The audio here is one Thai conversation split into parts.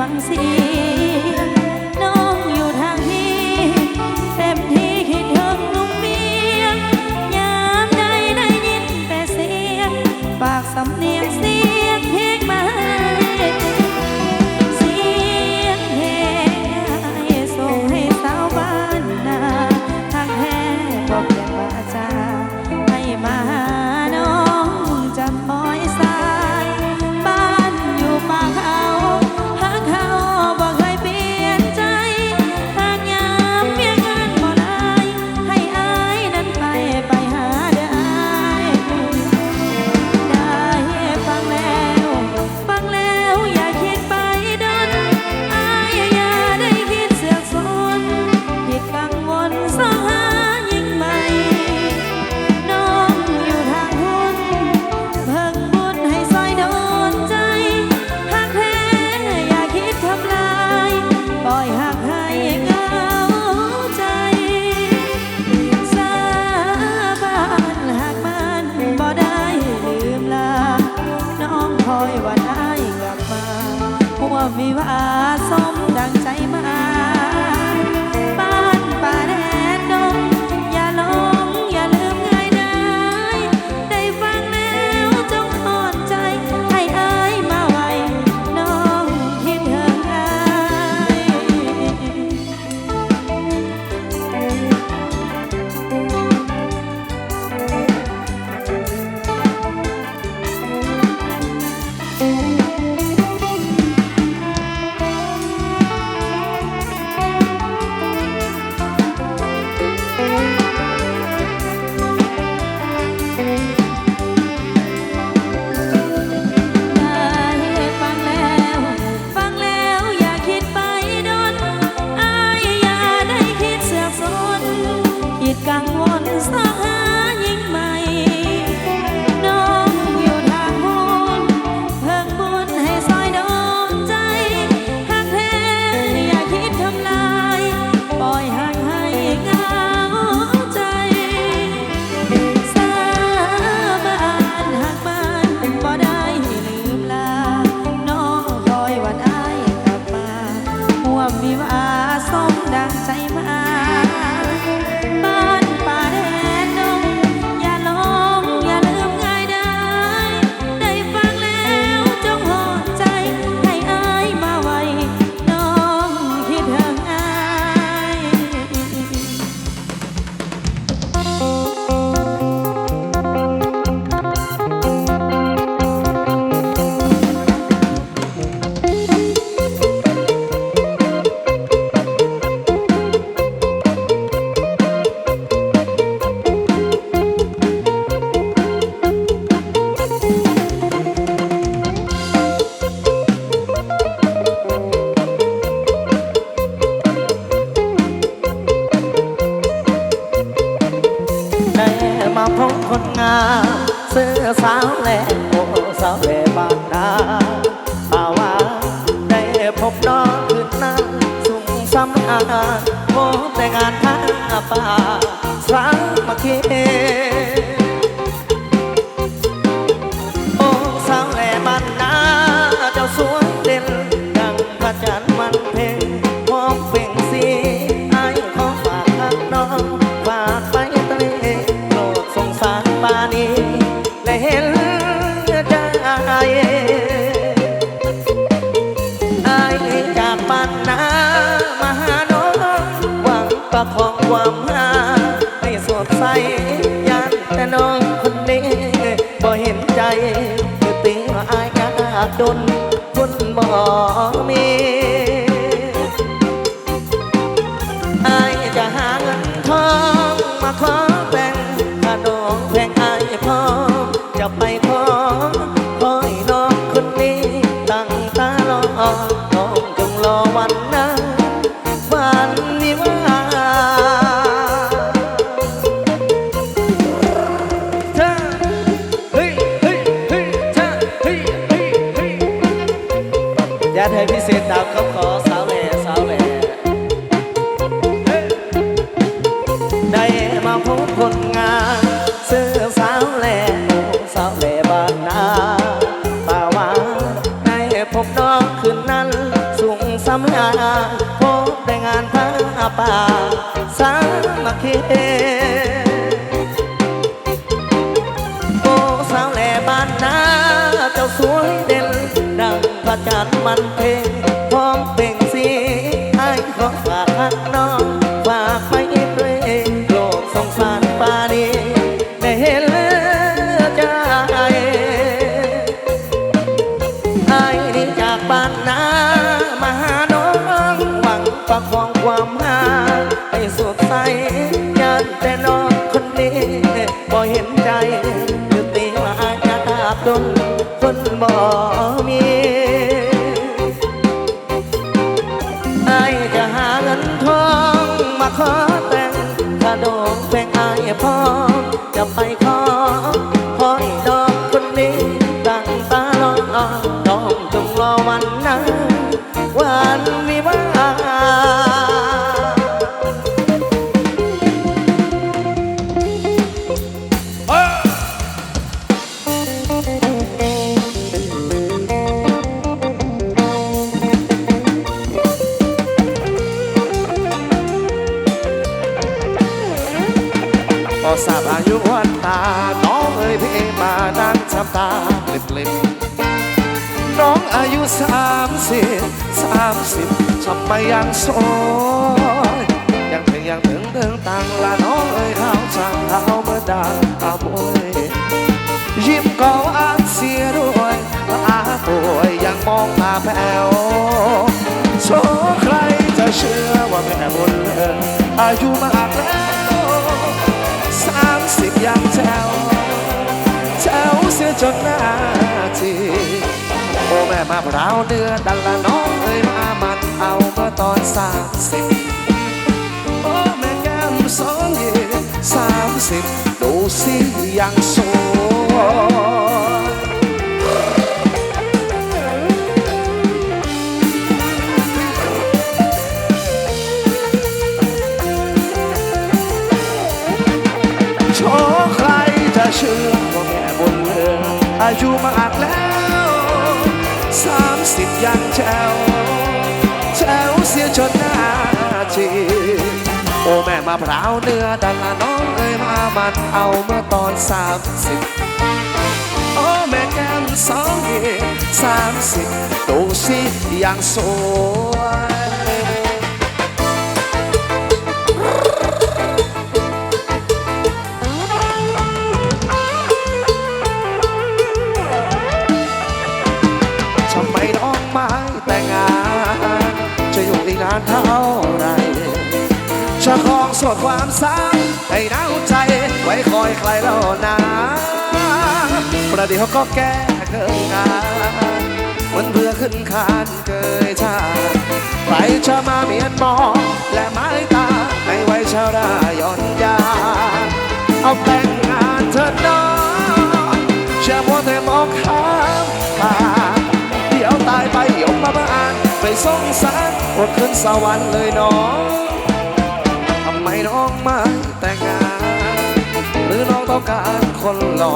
ฟังสียง คนงามเสื้อสาวแหลกโอสาวแหลบางนาภาวะได้พบน้องคืนนั้นสุงสำอางโมแต่งานท่าป่าสางมาเคี ความหาให้สวบใสยานแต่น้องคนนี้บ่เห็นใจคือติงอายยากจนคนบ่มีอายจะหาเงินทองมาขอแบ่งถ้าน้องแพงอายพร้อจะไป มัคโอ้สาวแหล่บ้านนาเจ้าสวยเด่น ดังพระจันทร์มันเพ่งพร้อมเปล่งสีให้ขอฝากฮักน้องฝากไปเรื่อยโลกสงสารปานีได้เห็นแล้วใจไอ้นี่จากบ้านนามาหาน้องหวังประคอง บ่ พอทราบอายุวันตา น้องเอ่ยพี่มานั่งทำตาปลิบปลิบน้องอายุสามสิบสามสิบทำไมยังโสดยังถึงยังถึงถึงตังละน้องเอ่ยเขาช่างเขาเมื่อดังอาบวยยิ้มก็อาเสียด้วยตาป่วยยังมองตาแผ่วโชใครจะเชื่อว่าแม่บุญเลิศอายุมากแล้ว สิบยังแถวแถวเสียจนหน้าทีโอ้แม่มาพร้าวเดือนดันละน้องเอ้ยมามันเอาเมื่อตอนสามสิบโอ้แม่แก้มสองเยีสามสิบดูสิยังสวย อายุมากแล้วสามสิบยังแจวแจวเสียจนหน้าจีโอ้แม่มาพร้าวเนื้อดังละน้องเอ้ยมามันเอาเมื่อตอนสามสิบโอ้แม่แก้มสองเยสามสิบดูสิยังสว ความซ้ำให้หนาวใจ ไว้คอยใครแล้วนะประเดี๋ยวก็แก้เกินงานมันเบื่อขึ้นคานเกยชาติใครจะมาเมียนมองและไม้ตาในไว้ชาวราย่อนยา เอาแต่งงานเถิดน้องจะมัวแต่มองข้ามทางเดี๋ยวตายไปยกมาบ้านไปสงสารอดขึ้นสวรรค์เลยน้อง ทำไมน้องมาแต่งงาน หรือน้องต้องการคนหล่อ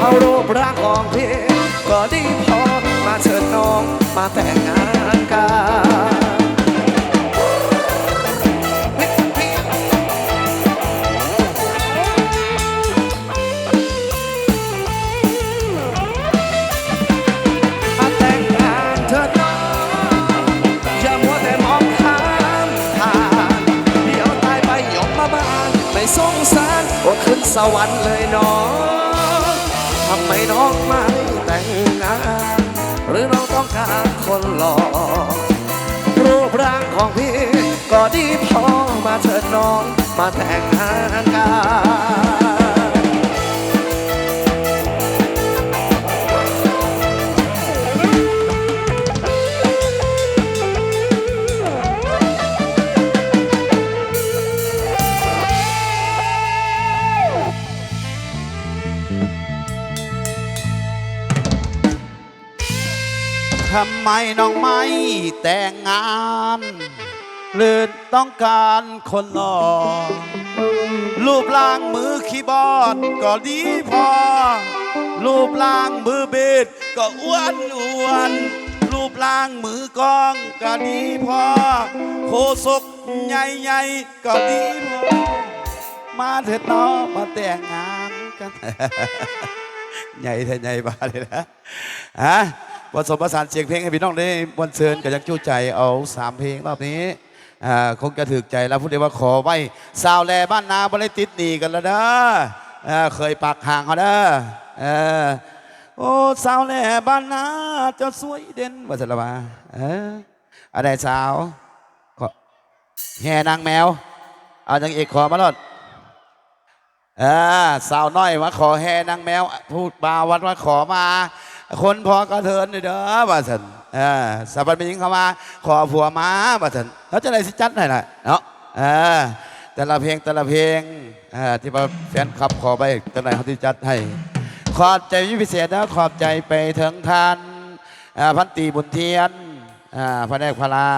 เอารูปร่างของพี่ก็ดีพอมาเชิญน้องมาแต่งงานกัน วันสวรรค์เลยน้องทำไมน้องไม่แต่งงาน หรือน้องต้องการคนหล่อรูปร่างของพี่ก็ดีพอมาเถิดน้องมาแต่งงานกัน ทำไมน้องไม่แต่งงาน หรือต้องการคนหล่อ รูปร่างมือคีย์บอร์ดก็ดีพอ รูปร่างมือเบสก็อ้วนอ้วน รูปร่างมือกลองก็ดีพอ โคศกใหญ่ๆก็ดีพอ มาเถิดน้องมาแต่งงานกัน ใหญ่แท้ใหญ่บาเลยนะฮะ ผสมประสานเสียงเพลงให้พี่น้องได้บนเชิญกับยังจู้ใจเอาสามเพลงรอบนี้คงจะถึกใจแล้วพูดได้ว่าขอไว้สาวแลบ้านนาบริติดหนีกันแล้วเด้อเคยปากห่างเขาเด้อโอ้สาวแลบ้านนาจะสวยเด่นว่าสละมาเอออะไรสาวขอแห่นางแมวเอาจังเอกขอมาลดอ่าสาวน้อยมาขอแห่นางแมว พูดบาวัดว่าขอมา คนพอกระเทินเด้อว่าสันอ่าสาบันเป็นหญิงเข้ามาขอผัวมาว่าสันแล้วจะไหนสิจัดให้ล่ะเนาะอ่าแต่ละเพลงแต่ละเพลงอ่าที่ว่าแฟนคลับขอไปจะไหนเขาที่จัดให้ ขอบใจพิเศษนะขอบใจไปถึงทานพันตีบุญเทียนพระแนกพระลา